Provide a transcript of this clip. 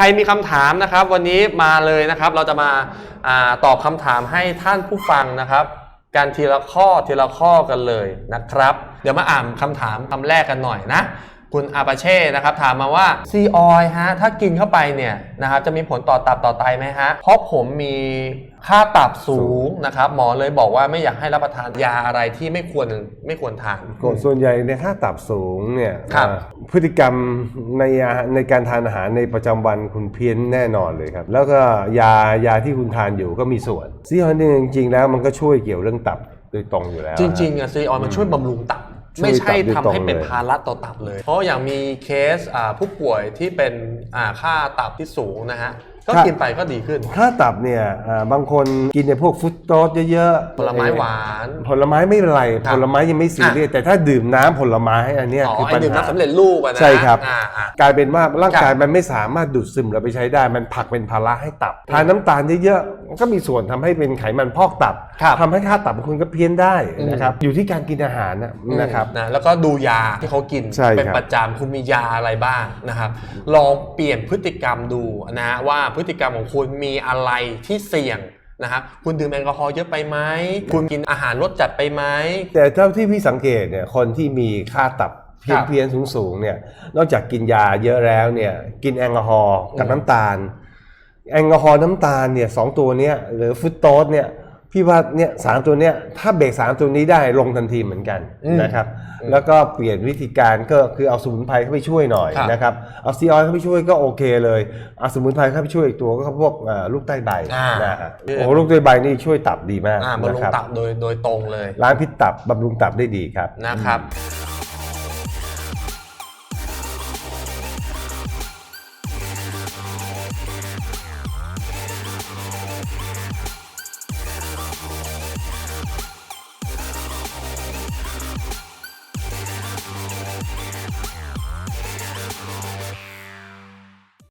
ใครมีคำถามนะครับ วันนี้มาเลยนะครับ เราจะมาอาตอบคำถามให้ท่านผู้ฟังนะครับ การทีละข้อทีละข้อกันเลยนะครับ เดี๋ยวมาอ่านคำถามคำแรกกันหน่อยนะ คุณอาปาเช่นะครับถามมาว่าซีออยฮะถ้ากินเข้าไปเนี่ยนะครับจะมีผลต่อตับต่อไตไหมฮะเพราะผมมีค่าตับสูงนะครับหมอเลยบอกว่าไม่อยากให้รับประทานยาอะไรที่ไม่ควรไม่ควรทานกฎส่วนใหญ่ในค่าตับสูงเนี่ยครับ อ่าพฤติกรรมในอาหารในการทานอาหารในประจำวันคุณเพี้ยนแน่นอนเลยครับ แล้วก็ยายาที่คุณทานอยู่ก็มีส่วนซีฮอนเนี่ยจริงๆแล้วมันก็ช่วยเกี่ยวเรื่องตับโดยตรงอยู่แล้วจริงๆอะซีออยมันช่วยบำรุงตับช่วย ไม่ใช่ตับโดยทำตรงให้เป็นเลยภาระต่อตับเลย เพราะอย่างมีเคสอ่าผู้ป่วยที่เป็นอ่าค่าตับที่สูงนะฮะ ก็กินไปก็ดีขึ้นค่าตับเนี่ยอ่าบางคนกินในพวกฟรุตโตสเยอะๆผลไม้หวาน ผลไม้ไม่เป็นไร ครับผลไม้ยังไม่ซีเรียสแต่ถ้าดื่มน้ำผลไม้อันเนี้ยอ๋อคือไอ้ปัญดื่มหา น้ำสำเร็จรูปอะนะใช่ครับ อ่าอ่า กลายเป็นว่าร่างกายครับมันไม่สามารถดูดซึมเราไปใช้ได้ มันผลักเป็นภาระให้ตับทานน้ำตาลเยอะๆก็มีส่วนทำให้เป็นไขมันพอกตับครับทำให้ค่าตับของคุณก็เพี้ยนได้อืมนะครับอยู่ที่การกินอาหารนะนะครับ นะแล้วก็ดูยาที่เขากินใช่ครับเป็นประจำคุณมียาอะไรบ้างนะครับ ลองเปลี่ยนพฤติกรรมดูนะฮะว่าพฤติกรรมของคุณมีอะไรที่เสี่ยงนะครับคุณดื่มแอลกอฮอล์เยอะไปไหมคุณกินอาหารรสจัดไปไหมแต่เท่าที่พี่สังเกตเนี่ยคนที่มีค่าตับเพี้ยคนรับเพี้ยนสูงสูงๆเนี่ยนอกจากกินยาเยอะแล้วเนี่ยกินแอลกอฮอล์กับอืมน้ำตาล แอลกอฮอล์น้ำตาลเนี่ยสองตัวเนี้ยหรือฟรุตโตสเนี่ย พี่ว่าเนี่ยสามตัวเนี้ยถ้าเบรกสามตัวนี้ได้ลงทันทีเหมือนกันอืมนะครับอืมแล้วก็เปลี่ยนวิธีการก็คือเอาสมุนไพรเข้าไปช่วยหน่อยครับนะครับเอาซีออยเข้าไปช่วยก็โอเคเลยเอาสมุนไพรเข้าไปช่วยอีกตัวก็พวกเอ่อลูกใต้ใบอ่านนะฮะโอ้ลูกใต้ใบนี่ช่วยตับดีมากอ่าบำรุนะงครับตับโดยโดยตรงเลยล้างพิษตับบำรุงตับได้ดีครับนะครับ